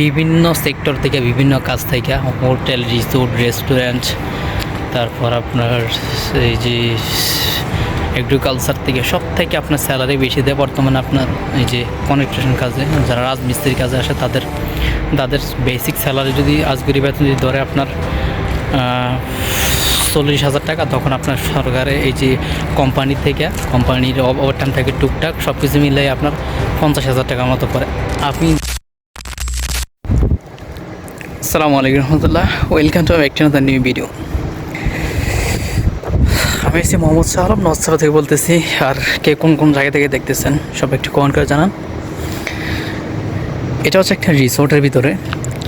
বিভিন্ন সেক্টর থেকে বিভিন্ন কাজ থেকে হোটেল রিসোর্ট রেস্টুরেন্ট তারপর আপনার এই যে এগ্রিকালচার থেকে সব থেকে আপনার স্যালারি বেশি দেয় বর্তমানে আপনার এই যে কনেকট্রেশন কাজে। যারা রাজমিস্ত্রির কাজে আসে তাদের তাদের বেসিক স্যালারি যদি আজগুরি বেতন যদি ধরে আপনার চল্লিশ হাজার টাকা, তখন আপনার সরকারে এই যে কোম্পানি থেকে কোম্পানির ওভারটাইম থেকে টুকটাক সব কিছু মিলিয়ে আপনার পঞ্চাশ হাজার টাকার মতো পড়ে আপনি আসসালামু আলাইকুম রহমতুল্লাহ। ওয়েলকাম টু একটি নতুন নিউ ভিডিও আমি এসেছি মোহাম্মদ আলম নজসারা থেকে বলতেছি, আর কে কোন কোন জায়গা থেকে দেখতেছেন, সব একটু কমেন্ট করে জানান। এটা হচ্ছে একটা রিসোর্টের ভিতরে।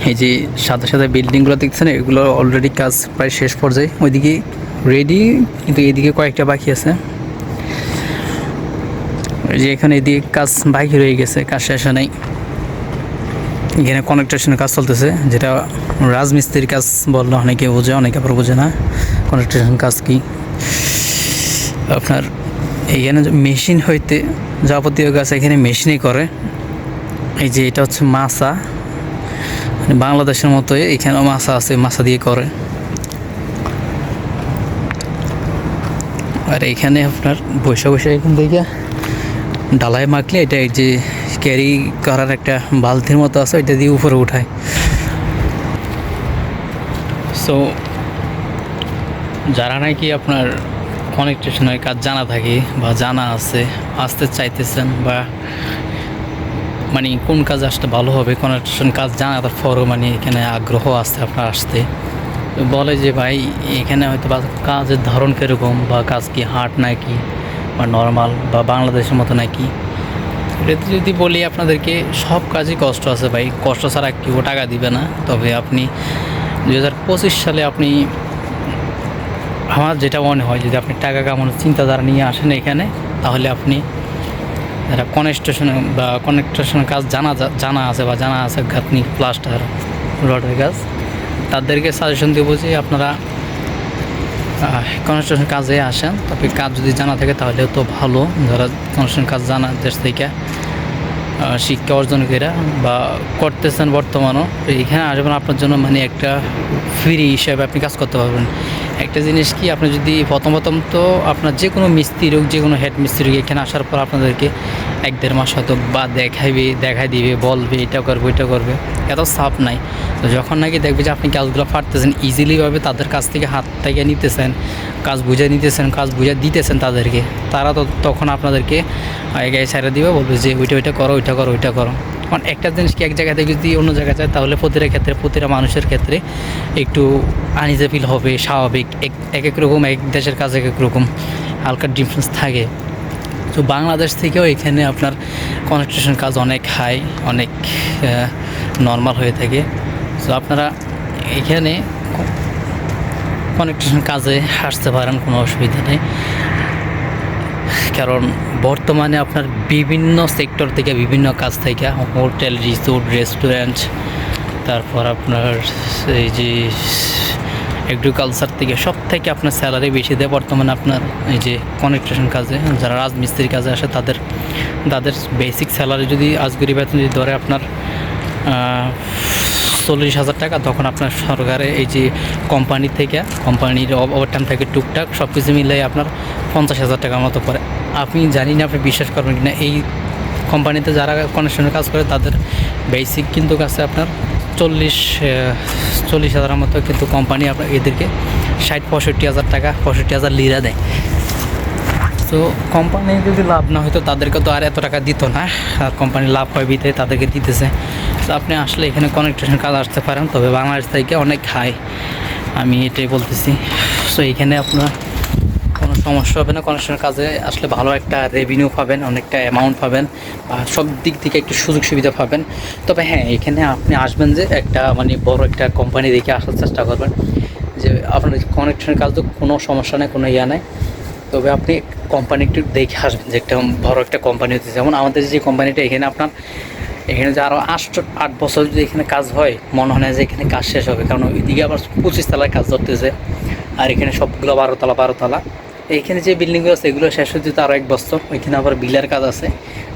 এই যে সাদা সাদা বিল্ডিংগুলো দেখছেন, এগুলো অলরেডি কাজ প্রায় শেষ পর্যায়ে। ওইদিকে রেডি কিন্তু এদিকে কয়েকটা বাকি আছে। যে এখানে এদিকে কাজ বাকি রয়ে গেছে, কাজ শেষে নাই। এখানে কনেকট্রেশনের কাজ চলতেছে, যেটা রাজমিস্ত্রির কাজ বললে অনেকে বোঝে, অনেকে আবার বোঝে না। কনেকট্রেশন কাজ কি? আপনার এইখানে মেশিন হইতে যাবতীয় কাজ এখানে মেশিনই করে। এই যে এটা হচ্ছে মাছা। মানে বাংলাদেশের মতোই এখানে মাছা আছে, মাছা দিয়ে করে। আর এখানে আপনার বৈশা বৈশা এখান থেকে ডালাই মাখলে এটা এই যে ক্যারি করার একটা বালতির মতো আছে, ওইটা দিয়ে উপরে উঠায়। সো যারা নাকি আপনার কনেকট্রেশনের কাজ জানা থাকে বা জানা আছে, আসতে চাইতেছেন বা মানে কোন কাজ আসতে ভালো হবে কনেকট্রেশন কাজ জানার পরও মানে এখানে আগ্রহ আছে আপনার আসতে। বলে যে, ভাই, এখানে হয়তো বা কাজের ধরন কীরকম বা কাজ কি হার্ড নাকি বা নর্মাল বা বাংলাদেশের মতো নাকি? এটাতে যদি বলি আপনাদেরকে, সব কাজই কষ্ট আছে ভাই। কষ্ট ছাড়া কেউ টাকা দিবে না। তবে আপনি দু হাজার পঁচিশ সালে আপনি, আমার যেটা মনে হয়, যদি আপনি টাকা কামানোর চিন্তাধারা নিয়ে আসেন এখানে, তাহলে আপনি যারা কনেকট্রেশন বা কনেকট্রেশনের কাজ জানা জানা আছে বা জানা আছে গাঁথনি প্লাস্টার রডের কাজ, তাদেরকে সাজেশন দেবো যে আপনারা কনস্ট্রাকশন কাজে আসেন। তবে কাজ যদি জানা থাকে তাহলে তো ভালো। যারা কনস্ট্রাকশন কাজ জানা দেশ থেকে শিক্ষা অর্জন করে বা করতেছেন বর্তমানও, এখানে আসবেন আপনার জন্য মানে একটা ফ্রি হিসাবে আপনি কাজ করতে পারবেন। একটা জিনিস কি, আপনি যদি প্রথম প্রথম তো আপনার যে কোনো মিস্ত্রি হোক যে কোনো হেড মিস্ত্রি হোক, এখানে আসার পর আপনাদেরকে এক দেড় মাস হয়তো বা দেখাইবে, দেখাই দিবে, বলবে, এটা করবে এটা করবে। এত সাপ নাই। তো যখন নাকি দেখবে যে আপনি কাজগুলো পারতেছেন ইজিলিভাবে তাদের কাছ থেকে হাত থেকে নিতেছেন, কাজ বুঝে নিতেছেন, কাজ বুঝে দিতেছেন তাদেরকে, তারা তো তখন আপনাদেরকে আগে ছেড়ে দিবে, বলবে যে ওইটা ওইটা করো ওইটা করো ওইটা করো। কারণ একটা জিনিস কি এক জায়গা থেকে যদি অন্য জায়গায় যায়, তাহলে প্রতিটা ক্ষেত্রে, প্রতিটা মানুষের ক্ষেত্রে একটু আনিজে ফিল হবে, স্বাভাবিক। এক এক রকম, এক দেশের কাজ এক এক রকম। হালকা ডিফারেন্স থাকে। তো বাংলাদেশ থেকেও এখানে আপনার কনস্ট্রাকশন কাজ অনেক হাই অনেক নর্মাল হয়ে থাকে। তো আপনারা এখানে কনেকট্রেশন কাজে আসতে পারেন, কোনো অসুবিধা নেই। কারণ বর্তমানে আপনার বিভিন্ন সেক্টর থেকে বিভিন্ন কাজ থেকে হোটেল রিসোর্ট রেস্টুরেন্ট তারপর আপনার এই যে এগ্রিকালচার থেকে সব থেকে আপনার স্যালারি বেশি দেয় বর্তমানে আপনার এই যে কনেকট্রেশন কাজে। যারা রাজমিস্ত্রির কাজে আসে, তাদের তাদের বেসিক স্যালারি যদি আজগুরি বেতন যদি ধরে আপনার চল্লিশ হাজার টাকা, তখন আপনার সরকারে এই যে কোম্পানি থেকে কোম্পানির ওভারটাইম থেকে টুকটাক সব কিছু মিলিয়ে আপনার পঞ্চাশ হাজার টাকার মতো পড়ে। আপনি জানি না, আপনি বিশ্বাস করবেন কিনা, এই কোম্পানিতে যারা কনেকশনের কাজ করে, তাদের বেসিক কিন্তু কাছে আপনার চল্লিশ চল্লিশ হাজারের মতো কিন্তু কোম্পানি আপনার এদেরকে ষাট, পঁয়ষট্টি হাজার টাকা, পঁয়ষট্টি হাজার লিরা দেয়। তো কোম্পানি যদি লাভ না হয়তো তাদেরকে তো আর এত টাকা দিত না। আর কোম্পানি লাভ হয় বিতে তাদেরকে দিতেছে। তো আপনি আসলে এখানে কনেকট্রেশন কাজ আসতে পারেন, তবে বাংলাদেশ থেকে অনেক হাই আমি এটাই বলতেছি। সো এখানে আপনার সমস্যা হবে না কনেকশনের কাজে আসলে ভালো একটা রেভিনিউ পাবেন, অনেকটা অ্যামাউন্ট পাবেন বা সব দিক থেকে একটু সুযোগ সুবিধা পাবেন। তবে হ্যাঁ এখানে আপনি আসবেন যে একটা মানে বড় একটা কোম্পানি দেখে আসার চেষ্টা করবেন যে আপনার কনেকশনের কাজ তো কোনো সমস্যা নেই, কোনো ইয়া নেই। তবে আপনি কোম্পানি একটু দেখে আসবেন যে একটা বড় একটা কোম্পানি হতে যেমন আমাদের যে কোম্পানিটা এখানে আপনার, এখানে যে আরও আট আট বছর যদি এখানে কাজ হয়, মনে হয় না যে এখানে কাজ শেষ হবে। কারণ ওইদিকে আবার পঁচিশ তলায় কাজ ধরতেছে। আর এখানে সবগুলো বারোতলা বারোতলা এইখানে যে বিল্ডিংগুলো আছে, এগুলো শেষ হতে তো আরও এক বছর। ওইখানে আবার বিলার কাজ আছে।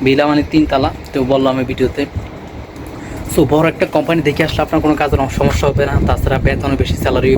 বিলা মানে তিনতলা, তো বললাম আমি ভিডিওতে। সো বড় একটা কোম্পানি দেখে আসলে আপনার কোনো কাজের সমস্যা হবে না। তাছাড়া বেতনও বেশি স্যালারি